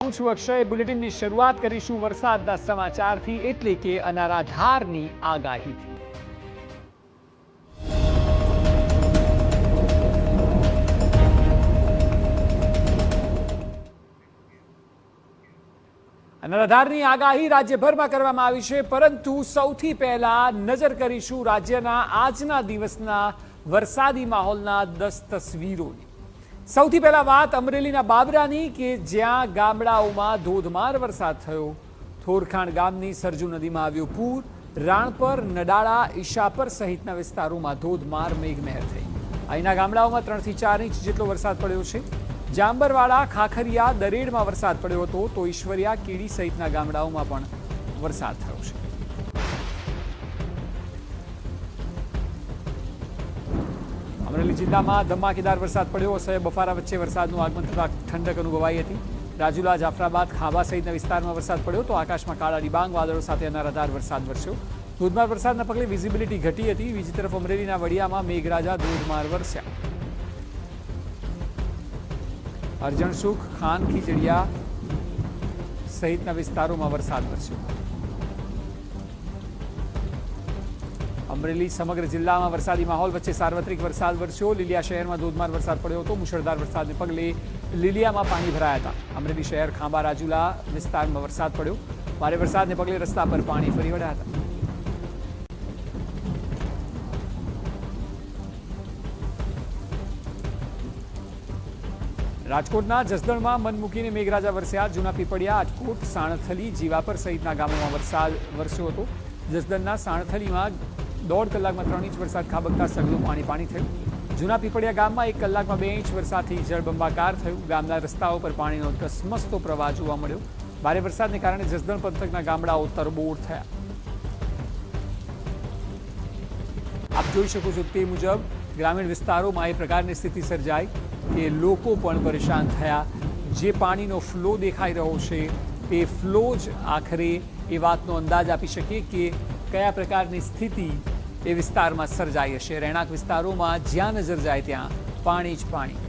હું છું અક્ષય બુલેટિનની શરૂઆત કરીશું વરસાદના સમાચારથી, એટલે કે અનારાધારની આગાહીથી અનરાધારની આગાહી રાજ્યભરમાં કરવામાં આવી છે, પરંતુ સૌથી પહેલા નજર કરીશું રાજ્યના આજના દિવસના વરસાદી માહોલના દસ તસવીરોની સૌથી પહેલા વાત અમરેલીના બાબરાની કે જ્યાં ગામડાઓમાં ધોધમાર વરસાદ થયો. થોરખાણ ગામની સરજુ નદીમાં આવ્યું પૂર. રાણપર, નડાળા, ઈશાપર સહિતના વિસ્તારોમાં ધોધમાર મેઘમહેર થઈ. અહીંના ગામડાઓમાં ત્રણથી ચાર ઇંચ જેટલો વરસાદ પડ્યો છે. જાંબરવાડા ખાખરિયા દરેડમાં વરસાદ પડ્યો હતો તો ઈશ્વરિયા, કીડી સહિતના ગામડાઓમાં પણ વરસાદ થયો છે. અમરેલી જિલ્લામાં ધમાકેદાર વરસાદ પડ્યો. અસહ્ય બફારા વચ્ચે વરસાદનું આગમન થતાં ઠંડક અનુભવાઈ હતી. રાજુલા, જાફરાબાદ ખાંભા સહિતના વિસ્તારમાં વરસાદ પડ્યો તો આકાશમાં કાળા ડિબાંગ, વાદળો સાથે અનારાધાર વરસાદ વરસ્યો. ધોધમાર વરસાદના પગલે વિઝિબિલિટી ઘટી હતી. બીજી તરફ અમરેલીના વડિયામાં મેઘરાજા ધોધમાર વરસ્યા. અરજણસુખ ખાન, ખીજડિયા સહિતના વિસ્તારોમાં વરસાદ વરસ્યો. અમરેલી સમગ્ર જિલ્લામાં વરસાદી માહોલ વચ્ચે સાર્વત્રિક વરસાદ વરસ્યો. લીલિયા શહેરમાં ધોધમાર વરસાદ પડ્યો હતો. મુશળધાર વરસાદને પગલે લીલિયામાં પાણી ભરાયા હતા. અમરેલી શહેર ખાંબા રાજુલા વિસ્તારમાં વરસાદ પડ્યો. ભારે વરસાદને પગલે રસ્તા પર પાણી ફરી વળ્યા હતા. રાજકોટના જસદણમાં મન મૂકીને મેઘરાજા વરસ્યા. જૂના પીપળિયા આજકોટ સાણથલી, જીવાપર સહિતના ગામોમાં વરસાદ વરસ્યો હતો. જસદણના સાણથલીમાં દોઢ કલાકમાં ત્રણ ઇંચ વરસાદ ખાબકતા સગલું પાણી પાણી થયું. જૂના પીપળિયા ગામમાં એક કલાકમાં બે ઇંચ વરસાદથી જળબંબાકાર થયું. ગામના રસ્તાઓ પર પાણીનો ધસમસતો પ્રવાહ જોવા મળ્યો. ભારે વરસાદને કારણે જસદણ પંથકના ગામડાઓ તરબોળ થયા. આપ જોઈ શકો છો તે મુજબ ગ્રામીણ વિસ્તારોમાં એ પ્રકારની સ્થિતિ સર્જાઈ કે લોકો પણ પરેશાન થયા. જે પાણીનો ફ્લો દેખાઈ રહ્યો છે તે ફ્લો જ આખરે એ વાતનો અંદાજ આપી શકે કે કયા પ્રકારની સ્થિતિ એ વિસ્તારમાં સર્જાઈ હશે રહેણાંક વિસ્તારોમાં જ્યાં નજર જાય ત્યાં પાણી જ પાણી.